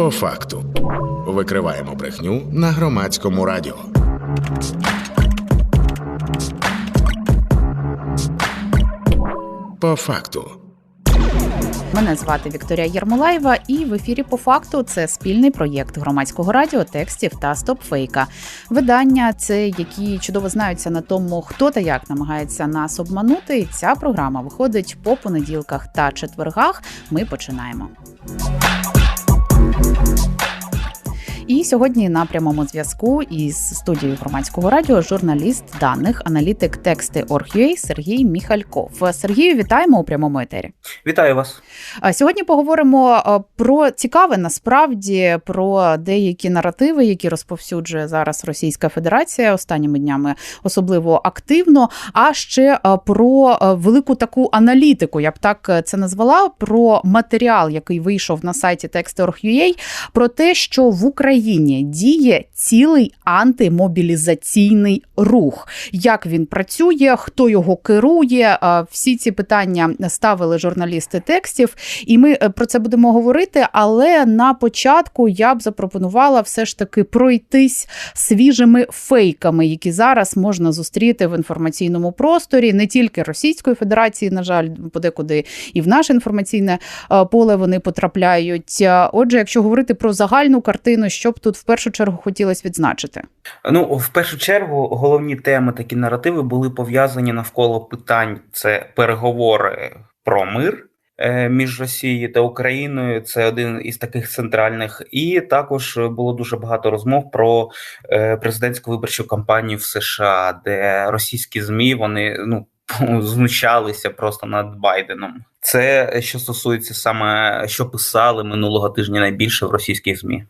По факту викриваємо брехню на громадському радіо. По факту. Мене звати Вікторія Єрмолаєва, і в ефірі по факту це спільний проєкт громадського радіо, текстів та стопфейка. Видання це які чудово знаються на тому, хто та як намагається нас обманути. Ця програма виходить по понеділках та четвергах. Ми починаємо. І сьогодні на прямому зв'язку із студією громадського радіо журналіст даних, аналітик тексти Орг.ua Сергій Міхальков. Сергію, вітаємо у прямому етері. Вітаю вас. Сьогодні поговоримо про цікаве насправді про деякі наративи, які розповсюджує зараз Російська Федерація останніми днями, особливо активно. А ще про велику таку аналітику, я б так це назвала, про матеріал, який вийшов на сайті Text.org.ua, про те, що в Україні. Україні діє цілий антимобілізаційний рух. Як він працює, хто його керує? Всі ці питання ставили журналісти текстів, і ми е, про це будемо говорити. Але на початку я б запропонувала все ж таки пройтись свіжими фейками, які зараз можна зустріти в інформаційному просторі, не тільки Російської Федерації, на жаль, подекуди і в наше інформаційне е, поле вони потрапляють. Отже, якщо говорити про загальну картину, що б тут в першу чергу хотілося відзначити? Ну в першу чергу головні теми такі наративи були пов'язані навколо питань: це переговори про мир. Е, між Росією та Україною це один із таких центральних, і також було дуже багато розмов про е, президентську виборчу кампанію в США, де російські змі вони ну знущалися просто над Байденом. Це що стосується саме що писали минулого тижня найбільше в російських змі.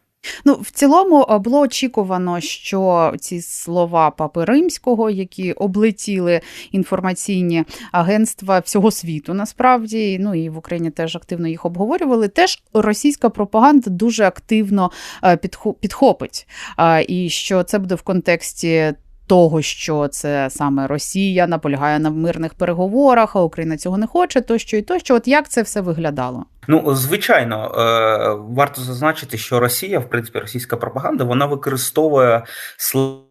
Ну, в цілому е, було очікувано, що ці слова папи римського, які облетіли інформаційні агентства всього світу, насправді, ну і в Україні теж активно їх обговорювали. Теж російська пропаганда дуже активно е, підхопить, і що це буде в контексті того, що це саме Росія наполягає на мирних переговорах, а Україна цього не хоче, тощо і тощо. От як це все виглядало? Ну звичайно, е, варто зазначити, що Росія, в принципі, російська пропаганда, вона використовує слова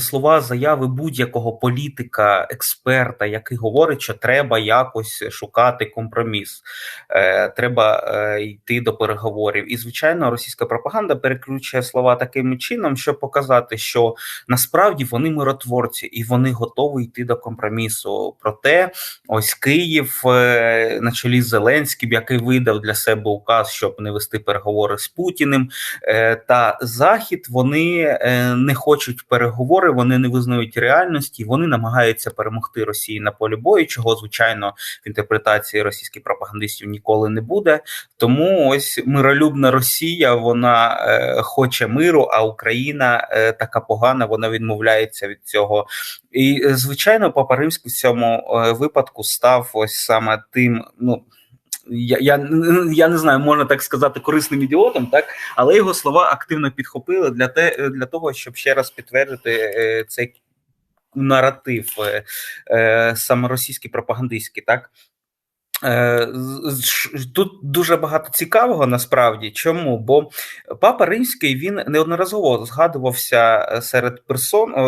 слова заяви будь-якого політика, експерта, який говорить, що треба якось шукати компроміс, е, треба е, йти до переговорів. І звичайно, російська пропаганда переключує слова таким чином, щоб показати, що насправді вони миротворці і вони готові йти до компромісу. Проте ось Київ на чолі з Зеленським, який видав для себе указ, щоб не вести переговори з Путіним е, та Захід. Вони е, не хочуть переговори, вони не визнають реальності, вони намагаються перемогти Росії на полі бою, чого звичайно в інтерпретації російських пропагандистів ніколи не буде. Тому ось миролюбна Росія вона е, хоче миру, а Україна така погана, вона відмовляється від цього. І звичайно, Папа Римський в цьому випадку став ось саме тим, ну я я, я не знаю, можна так сказати, корисним ідіотом, так? Але його слова активно підхопили для те, для того, щоб ще раз підтвердити е, цей наратив е, е, саме російський пропагандистський, так? Е, тут дуже багато цікавого насправді. Чому? Бо папа римський він неодноразово згадувався е, серед персон е,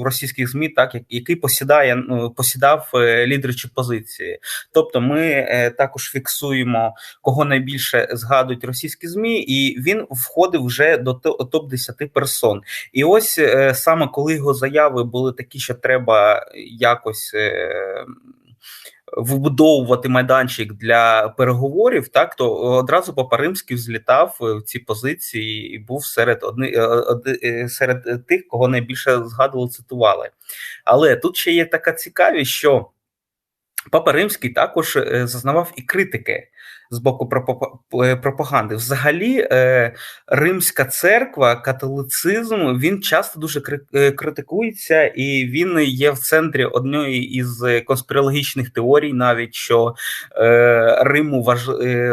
в російських змі, так який посідає посідав лідерчі позиції. Тобто, ми також фіксуємо кого найбільше згадують російські змі, і він входив вже до топ 10 персон. І ось саме коли його заяви були такі, що треба якось вибудовувати майданчик для переговорів, так то одразу Папа Римський взлітав в ці позиції і був серед одни е, е, серед тих, кого найбільше згадували, цитували. Але тут ще є така цікавість, що Папа Римський також е, зазнавав і критики з боку е, пропаганди. Взагалі, е, Римська церква, католицизм він часто дуже е, критикується, і він є в центрі однієї із конспірологічних теорій, навіть що Риму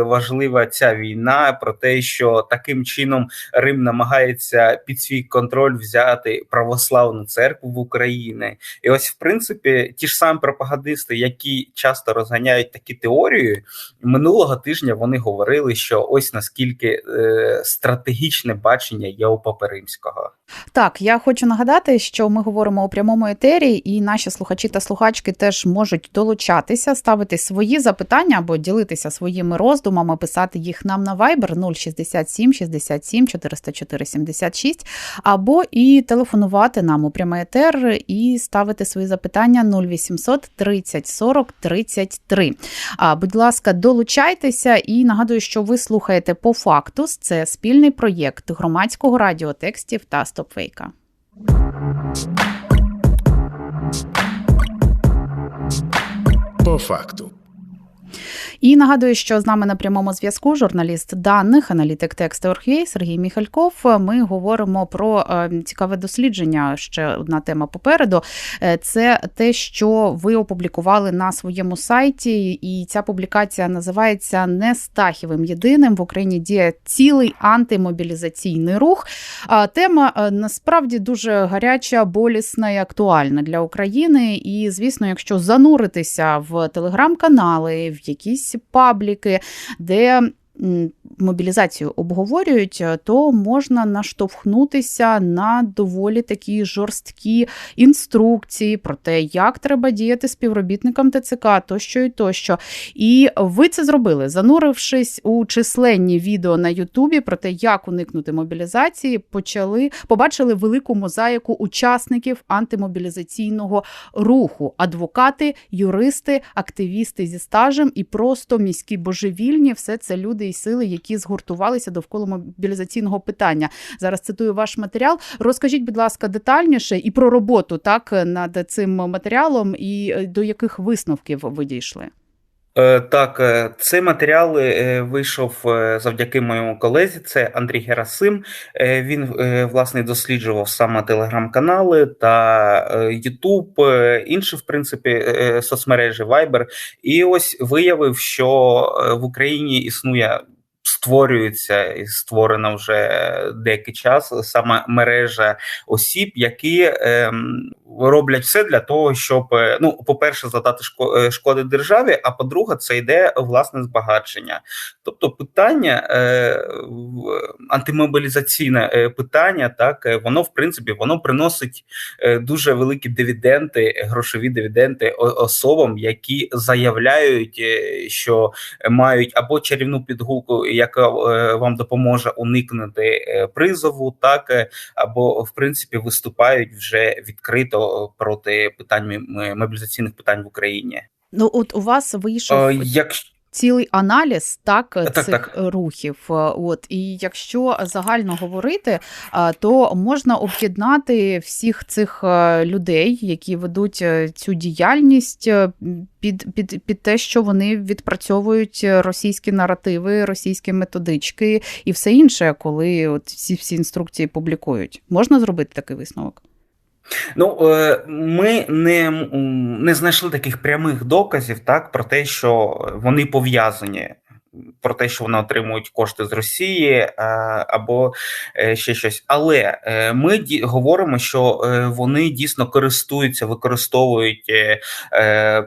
важлива ця війна, про те, що таким чином Рим намагається під свій контроль взяти православну церкву в Україні. І ось, в принципі, ті ж самі пропагандисти, які часто розганяють такі теорії, минулого минулого тижня вони говорили, що ось наскільки е, стратегічне бачення є у Папи. Так, я хочу нагадати, що ми говоримо у прямому етері, і наші слухачі та слухачки теж можуть долучатися, ставити свої запитання або ділитися своїми роздумами, писати їх нам на Viber 067 67 404 76, або і телефонувати нам у прямий етер і ставити свої запитання 0800 30 40 33. А, будь ласка, долучайтеся і нагадую, що ви слухаєте по фактус. Це спільний проєкт громадського радіотекстів та стопфейка. По факту. І нагадую, що з нами на прямому зв'язку журналіст даних, аналітик тексту.org.ua Сергій Міхальков. Ми говоримо про е, цікаве дослідження. Ще одна тема попереду. Е, це те, що ви опублікували на своєму сайті, і ця публікація називається Не Стахівим єдиним в Україні діє цілий антимобілізаційний рух. А Тема е, насправді дуже гаряча, болісна і актуальна для України. І, звісно, якщо зануритися в телеграм-канали, в якісь пабліки, де мобілізацію обговорюють, то можна наштовхнутися на доволі такі жорсткі інструкції про те, як треба діяти співробітникам ТЦК, тощо і тощо. І ви це зробили, занурившись у численні відео на Ютубі про те, як уникнути мобілізації, почали побачили велику мозаїку учасників антимобілізаційного руху: адвокати, юристи, активісти зі стажем і просто міські божевільні все це люди і сили, які згуртувалися довкола мобілізаційного питання. Зараз цитую ваш матеріал. Розкажіть, будь ласка, детальніше і про роботу так над цим матеріалом, і до яких висновків ви дійшли. Так, цей матеріал вийшов завдяки моєму колезі. Це Андрій Герасим. Він власне досліджував саме телеграм-канали та Ютуб, інші, в принципі, соцмережі Viber. І ось виявив, що в Україні існує. Створюється і створена вже деякий час саме мережа осіб, які ем, роблять все для того, щоб ну, по-перше, задати шкоди державі. А по-друге, це йде власне збагачення. Тобто, питання е, антимобілізаційне питання, так воно в принципі воно приносить дуже великі дивіденти, грошові дивіденти особам, які заявляють, що мають або чарівну підгулку яка е, вам допоможе уникнути е, призову, так або в принципі виступають вже відкрито проти питань мобілізаційних питань в Україні. Ну от у вас вийшов як цілий аналіз так, так цих так. рухів. От і якщо загально говорити, то можна об'єднати всіх цих людей, які ведуть цю діяльність. Під під, під те, що вони відпрацьовують російські наративи, російські методички і все інше, коли от ці всі інструкції публікують, можна зробити такий висновок. Ну, ми не не знайшли таких прямих доказів так, про те, що вони пов'язані про те, що вони отримують кошти з Росії е, або е, ще щось. Але е, ми говоримо, що вони дійсно користуються, використовують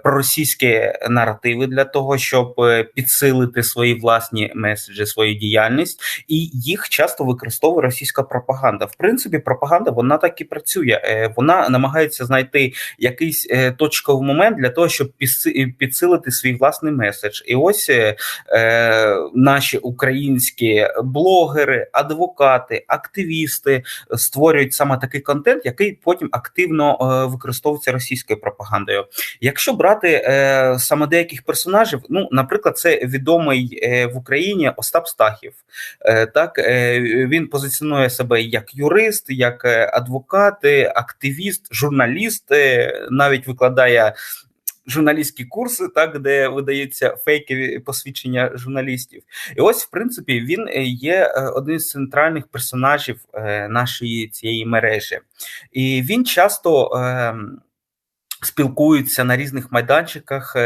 проросійські наративи для того, щоб підсилити свої власні меседжі, свою діяльність, і їх часто використовує російська пропаганда. В принципі, пропаганда вона так і працює. Вона намагається знайти якийсь точковий момент для того, щоб підсилити свій власний меседж. І ось наші українські блогери, адвокати, активісти створюють саме такий контент, який потім активно е, використовується російською пропагандою. Якщо брати е, саме деяких персонажів, ну наприклад, це відомий е, в Україні Остап Стахів. Так він позиціонує себе як юрист, як адвокат, активіст, журналіст, навіть викладає журналістські курси, так де видаються фейкові посвідчення журналістів, і ось в принципі він е, є одним один з центральних персонажів е, нашої цієї мережі, і він часто. Спілкуються на різних майданчиках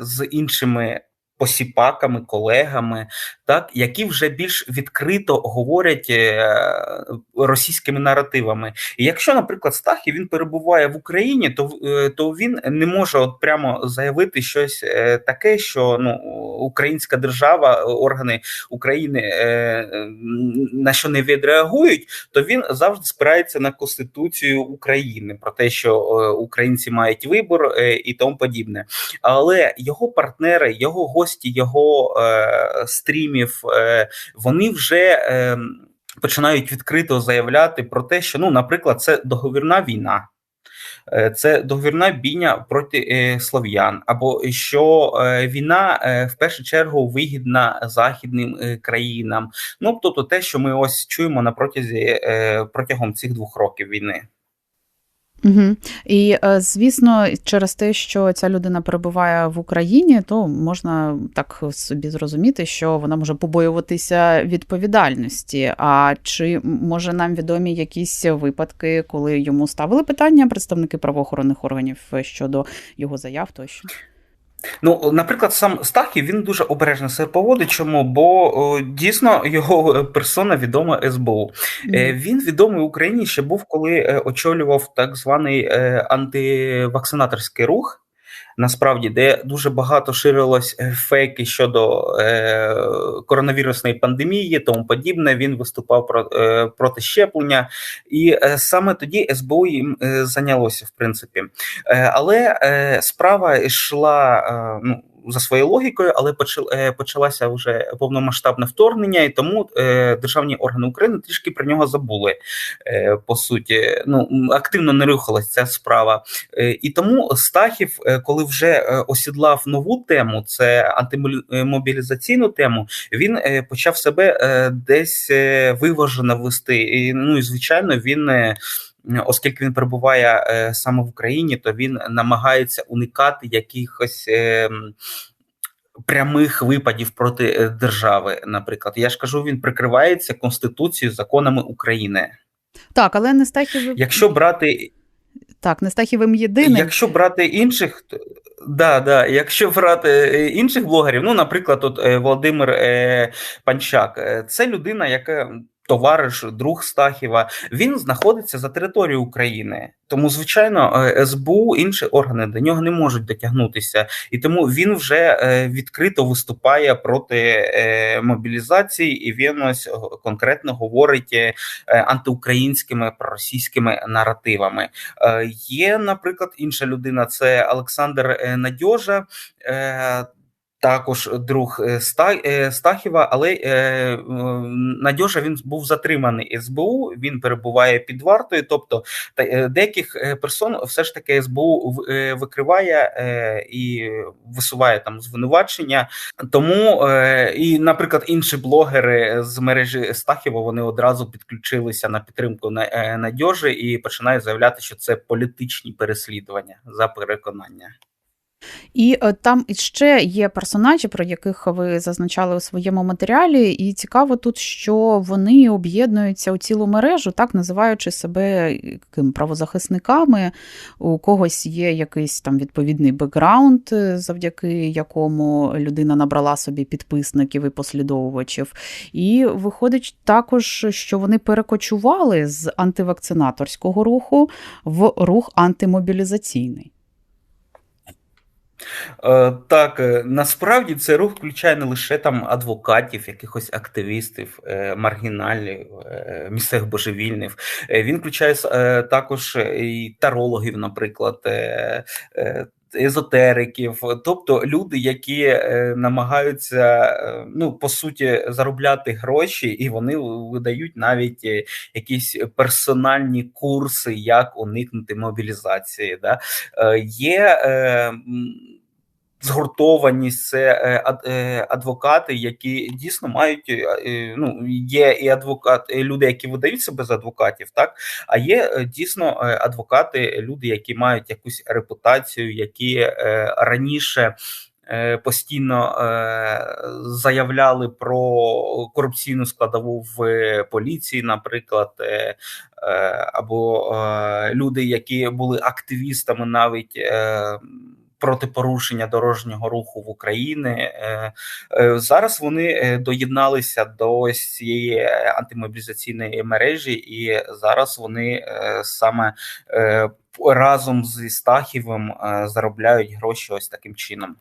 з іншими посіпаками, колегами, так які вже більш відкрито говорять е, російськими наративами. І якщо, наприклад, Стахів він перебуває в Україні, то е, то він не може от прямо заявити щось е, таке, що ну українська держава, органи України на що не відреагують, то він завжди спирається на конституцію України про те, що українці мають вибор і тому подібне. Але його партнери, його гості, його стрімі фільмів, е, вони вже е, починають відкрито заявляти про те, що ну, наприклад, це договірна війна. Е, це договірна бійня проти слов'ян, або що війна в першу чергу вигідна західним країнам. Ну тобто, те, що ми ось чуємо на протязі протягом цих двох років війни. Угу. І е, звісно, через те, що ця людина перебуває в Україні, то можна так собі зрозуміти, що вона може побоюватися відповідальності. А чи може нам відомі якісь випадки, коли йому ставили питання представники правоохоронних органів щодо його заяв тощо? Ну, наприклад, сам Стахів він дуже обережно себе поводить. Чому? Бо о, дійсно його персона відома СБУ. Mm. Він відомий в Україні ще був, коли е, очолював так званий е, антивакцинаторський рух насправді, де дуже багато ширилось е, фейки щодо е, коронавірусної пандемії, тому подібне. Він виступав про е, проти щеплення, і е, саме тоді СБУ їм е, зайнялося в принципі. Е, але е, справа йшла е, ну за своєю логікою, але е, почалося вже повномасштабне вторгнення, і тому е, державні органи України трішки про нього забули. Е, по суті, ну активно не рухалася ця справа, і тому Стахів, коли вже осідлав нову тему, це антимобілізаційну тему, він почав себе десь виважено вести. І, Ну і звичайно, він. Оскільки він перебуває е, саме в Україні, то він намагається уникати якихось е, прямих випадів проти е, держави. Наприклад, я ж кажу, він прикривається конституцією законами України. Так, але не Стахів... якщо брати так, не Стахівим єдиним. Якщо брати інших, да, да, якщо брати інших блогерів, ну, наприклад, от Володимир Панчак, це людина, яка товариш, друг Стахіва, він знаходиться за територією України. Тому, звичайно, е, СБУ інші органи до нього не можуть дотягнутися, і тому він вже е, відкрито виступає проти е, мобілізації, і він ось конкретно говорить антиукраїнськими проросійськими наративами. Є, наприклад, інша людина, це Олександр Надьожа. Також друг е, е, Стахіва, але е, Надьожа він був затриманий СБУ. Він перебуває під вартою. Тобто деяких персон все ж таки СБУ викриває і висуває там звинувачення. Тому і, наприклад, інші блогери з мережі Стахіва вони одразу підключилися на підтримку Надьожі і починають заявляти, що це політичні переслідування за переконання. І е, там ще є персонажі, про яких ви зазначали у своєму матеріалі, і цікаво тут, що вони об'єднуються у цілу мережу, так називаючи себе ким правозахисниками. У когось є якийсь там відповідний бекграунд, е, завдяки якому людина набрала собі підписників і послідовувачів. І виходить також, що вони перекочували з антивакцинаторського руху в рух антимобілізаційний. Е, так, е, насправді цей рух включає не лише там адвокатів, якихось активістів, е, маргіналів, місцевих божевільних. Він включає також і тарологів, наприклад. Езотериків, тобто люди, які намагаються ну по суті заробляти гроші, і вони видають навіть якісь персональні курси, як уникнути мобілізації. Да? Є згуртованість, це е, е, адвокати, які дійсно мають е, ну є і адвокат, люди, які видають себе за адвокатів, так а є дійсно адвокати, люди, які мають якусь репутацію, які раніше. Постійно заявляли про корупційну складову в поліції, наприклад, або люди, які були активістами навіть проти порушення дорожнього руху в Україні. Е, е, зараз вони е, доєдналися до цієї антимобілізаційної мережі, і зараз вони саме разом зі Стахівим заробляють гроші ось таким чином.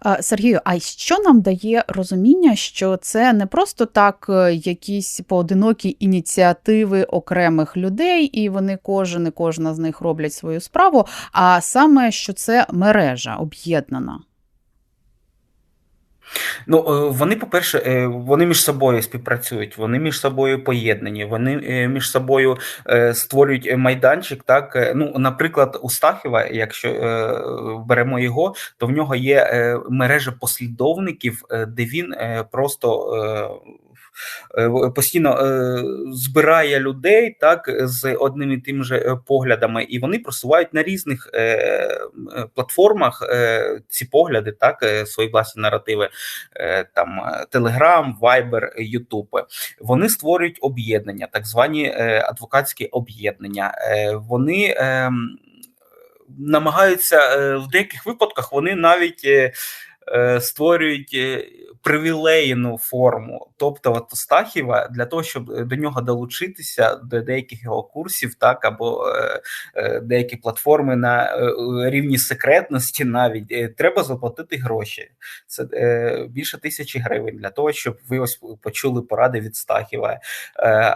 А, Сергію, а що нам дає розуміння, що це не просто так е, якісь поодинокі ініціативи окремих людей, і вони кожен і кожна з них роблять свою справу, а саме що це мережа об'єднана? Ну, е, вони, по-перше, е, вони між собою співпрацюють, вони між собою поєднані, вони е, між собою створюють майданчик. Так, ну, наприклад, у Стахіва, якщо беремо його, то в нього є мережа послідовників, де він просто. Е, Постійно е, збирає людей так з одним і тим же е, поглядами, і вони просувають на різних платформах ці погляди, так свої власні наративи, там Telegram, Viber, YouTube. Вони створюють об'єднання, так звані адвокатські об'єднання. Вони е, намагаються в деяких випадках вони навіть. Створюють привілейну форму, тобто от Стахіва для того, щоб до нього долучитися до деяких його курсів, так або е, е, деякі платформи на е, рівні секретності, навіть е, треба заплатити гроші. Це е, більше тисячі гривень для того, щоб ви ось почули поради від Стахіва. Е,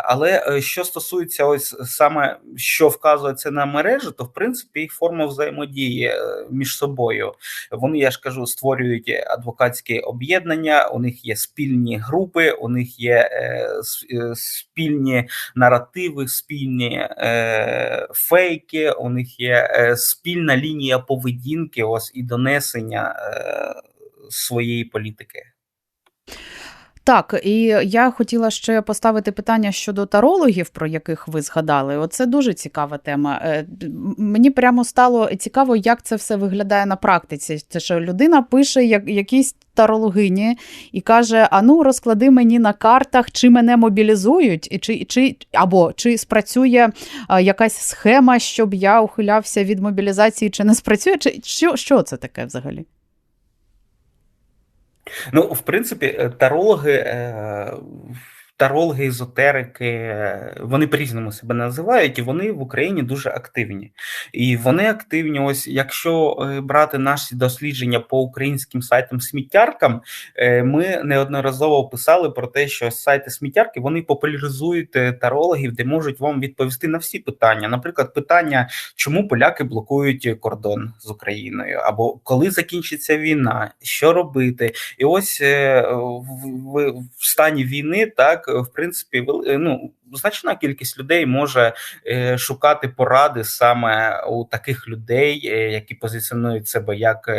але е, що стосується ось саме що вказується на мережу, то в принципі їх форма взаємодії е, між собою. Вони, я ж кажу, створюють адвокатські об'єднання, у них є спільні групи, у них є е, е, спільні наративи, спільні е, фейки, у них є спільна лінія поведінки, ось і донесення своєї політики. Так, і я хотіла ще поставити питання щодо тарологів, про яких ви згадали. Оце дуже цікава тема. Е, Мені прямо стало цікаво, як це все виглядає на практиці. Це що людина пише як якісь тарологині і каже: А ну розклади мені на картах, чи мене мобілізують, і чи, чи або чи спрацює якась схема, щоб я ухилявся від мобілізації, чи не спрацює, чи що, що це таке взагалі? Ну, в принципі, е, тарологи, е, тарологи, езотерики, е, вони по-різному себе називають, і вони в Україні дуже активні. І вони активні, ось якщо е, брати наші дослідження по українським сайтам сміттяркам, е, ми неодноразово писали про те, що сайти сміттярки вони популяризують тарологів, де можуть вам відповісти на всі питання. Наприклад, питання, чому поляки блокують кордон з Україною, або коли закінчиться війна, що робити. І ось в стані війни, так в принципі, е, ну, значна кількість людей може е, шукати поради саме у таких людей, е, які позиціонують себе як.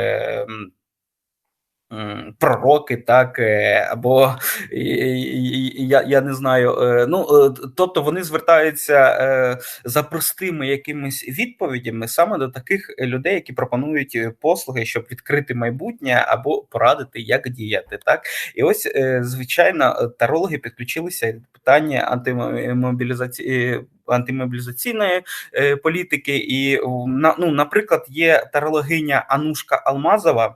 Пророки, так е, або я, я не знаю. е, Ну е, тобто вони звертаються за простими якимись відповідями саме до таких людей, які пропонують послуги, щоб відкрити майбутнє або порадити, як діяти. Так і ось звичайно, тарологи підключилися до питання антимобілізації. Антимобілізаційної е, політики, і ну, наприклад, є тарологиня Анушка Алмазова,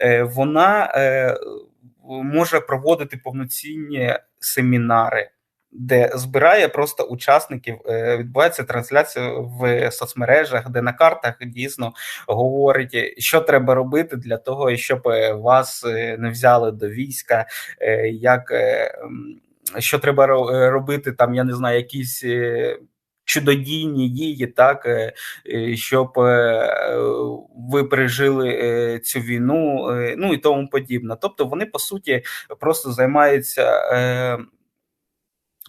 е, вона е, може проводити повноцінні семінари, де збирає просто учасників. Відбувається трансляція в соцмережах, де на картах дійсно говорить, що треба робити для того, щоб вас не взяли до війська, як що треба е, робити, там я не знаю, якісь. е, Чудодійні дії, так е, щоб ви пережили цю війну, ну і тому подібне. Тобто вони по суті просто займаються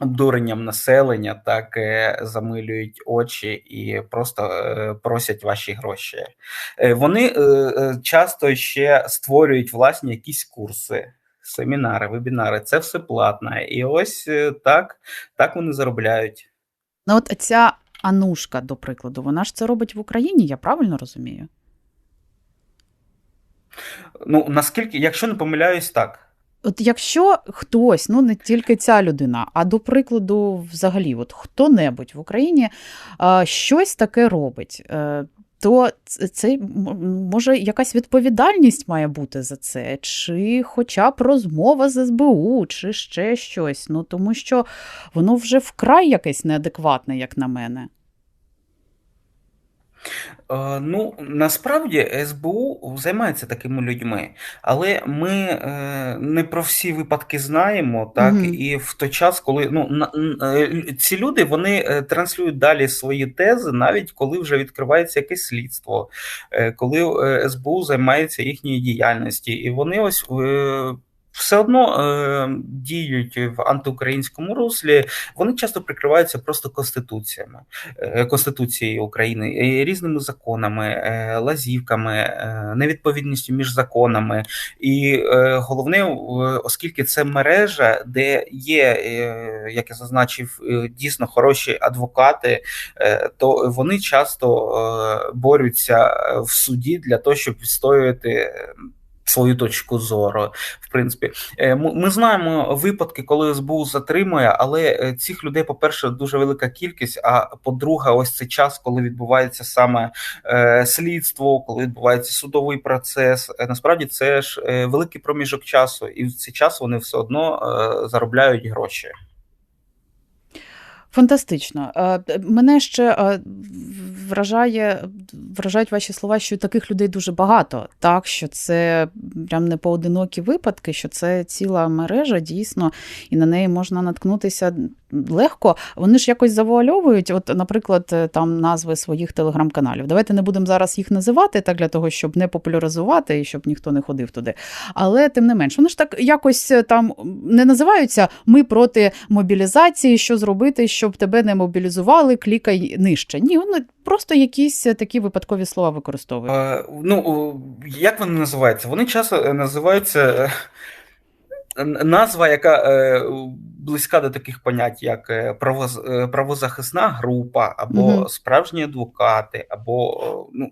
обдуренням населення, так замилюють очі і просто просять ваші гроші. Вони часто ще створюють власні якісь курси. Семінари, вебінари, це все платне. І ось е, так, так вони заробляють. Ну, от ця Анушка, до прикладу, вона ж це робить в Україні, я правильно розумію? Ну наскільки, якщо не помиляюсь, так. От якщо хтось, ну не тільки ця людина, а до прикладу, взагалі, от хто-небудь в Україні щось таке робить. То це може якась відповідальність має бути за це, чи хоча б розмова з СБУ, чи ще щось. Ну тому що воно вже вкрай якесь неадекватне, як на мене. Е, ну, насправді СБУ займається такими людьми, але ми е, не про всі випадки знаємо, так Угу. і в той час, коли ну на, е, ці люди вони е, транслюють далі свої тези, навіть коли вже відкривається якесь слідство, е, коли е, СБУ займається їхньою діяльністю, і вони ось. Е, все одно е, діють в антиукраїнському руслі, вони часто прикриваються просто конституціями е, Конституцією України, е, різними законами, е, лазівками, е, невідповідністю між законами. І е, головне, оскільки це мережа, де є, е, як я зазначив, е, дійсно хороші адвокати, е, то вони часто е, борються в суді для того, щоб відстоювати свою точку зору. В принципі, е, ми знаємо випадки, коли СБУ затримує, але е, цих людей, по-перше, дуже велика кількість. А по-друге, ось цей час, коли відбувається саме е, слідство, коли відбувається судовий процес. Насправді це ж великий проміжок часу, і в цей час вони все одно заробляють гроші. Фантастично. Мене ще вражає, вражають ваші слова, що таких людей дуже багато. Так, що це прям не поодинокі випадки, що це ціла мережа дійсно, і на неї можна наткнутися легко. Вони ж якось завуальовують, от, наприклад, там назви своїх телеграм-каналів. Давайте не будемо зараз їх називати, так для того, щоб не популяризувати і щоб ніхто не ходив туди. Але тим не менш, вони ж так якось там не називаються Ми проти мобілізації, що зробити, щоб тебе не мобілізували, клікай нижче. Ні, вони просто якісь такі випадкові слова використовують. А, ну, як вони називаються? Вони часто називаються назва, яка е, близька до таких понять, як е, правоз, е, правозахисна група, або угу. справжні адвокати, або ну.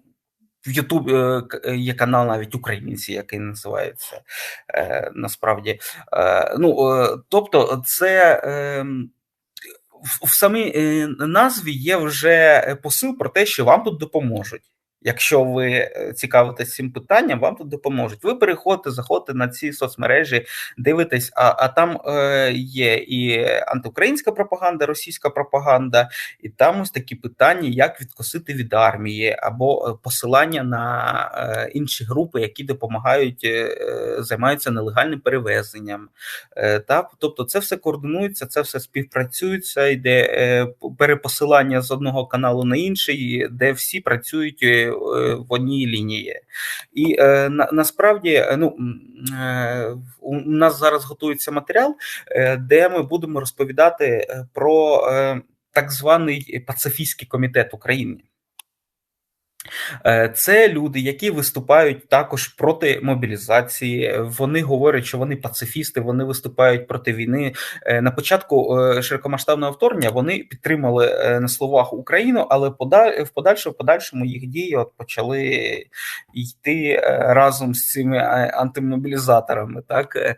В Ютуб є канал навіть українці, який називається е, насправді. Е, ну, Тобто, це е, в, в самій назві є вже посил про те, що вам тут допоможуть. Якщо ви е, цікавитесь цим питанням, вам тут допоможуть. Ви переходите, заходите на ці соцмережі, дивитесь, а а там е, є і антиукраїнська пропаганда, російська пропаганда, і там ось такі питання, як відкосити від армії, або е, посилання на е, інші групи, які допомагають, е, займаються нелегальним перевезенням. Е, так? Тобто, це все координується, це все співпрацюється, йде е, перепосилання з одного каналу на інший, де всі працюють. В одній лінії. І е, на, насправді е, ну, е, у нас зараз готується матеріал, де ми будемо розповідати про так званий пацифійський комітет України. Е, це люди, які виступають також проти мобілізації. Вони говорять, що вони пацифісти, вони виступають проти війни. Е, на початку е, широкомасштабного вторгнення вони підтримали на словах Україну, але в подальшому в подальшому їх дії от почали йти разом з цими антимобілізаторами. Так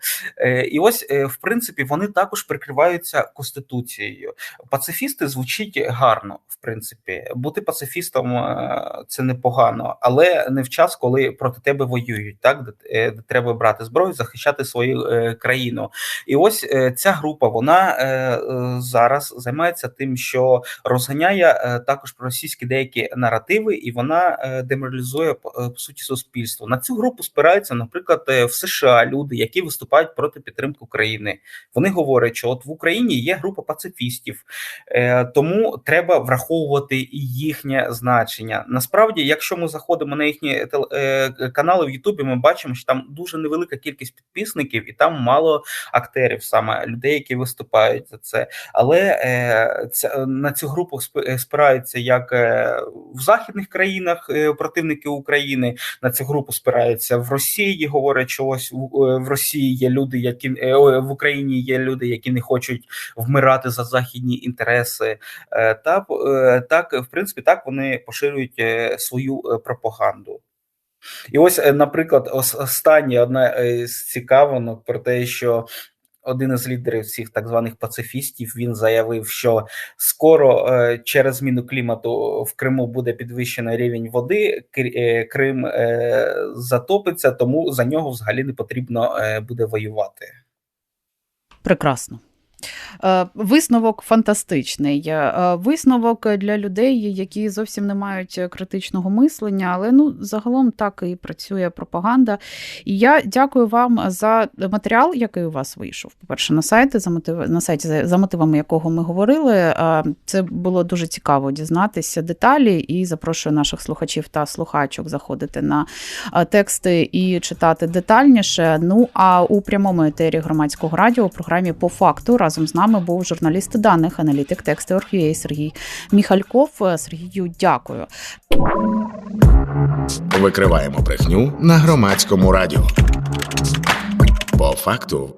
і ось в принципі вони також прикриваються конституцією. Пацифісти звучить гарно, в принципі, бути пацифістом це непогано, але не в час, коли проти тебе воюють, так де, е, треба брати зброю, захищати свою е, країну. І ось е, ця група вона зараз займається тим, що розганяє також російські деякі наративи, і вона деморалізує по, суті суспільство. На цю групу спираються, наприклад, в США люди, які виступають проти підтримки України. Вони говорять, що от в Україні є група пацифістів, тому треба враховувати і їхнє значення. Насправді насправді, якщо ми заходимо на їхні е, канали в Ютубі, ми бачимо, що там дуже невелика кількість підписників, і там мало актерів, саме людей, які виступають за це. Але е, ця, на цю групу е, спираються як в західних країнах противники України. На цю групу спираються в Росії. Говорять, що ось в Росії є люди, які в Україні є люди, які не хочуть вмирати за західні інтереси. Та так, в принципі, так вони поширюють свою е, пропаганду. І ось, е, наприклад, останнє одне з цікавинок про те, що один із лідерів цих так званих пацифістів він заявив, що скоро е, через зміну клімату в Криму буде підвищено рівень води. Е, Крим е, затопиться, тому за нього взагалі не потрібно е, буде воювати. Прекрасно. Е, Висновок фантастичний. Е, Висновок для людей, які зовсім не мають критичного мислення, але ну загалом так і працює пропаганда. І я дякую вам за матеріал, який у вас вийшов. По-перше, на сайті за мотив... на сайті за- мотивами якого ми говорили. Е, Це було дуже цікаво дізнатися деталі. І запрошую наших слухачів та слухачок заходити на тексти і читати детальніше. Ну а у прямому етері громадського радіо у програмі по факту разом з нами був журналіст даних, аналітик тексту Орхює Сергій Міхальков. Е, Сергію, дякую. Викриваємо брехню на громадському радіо. По факту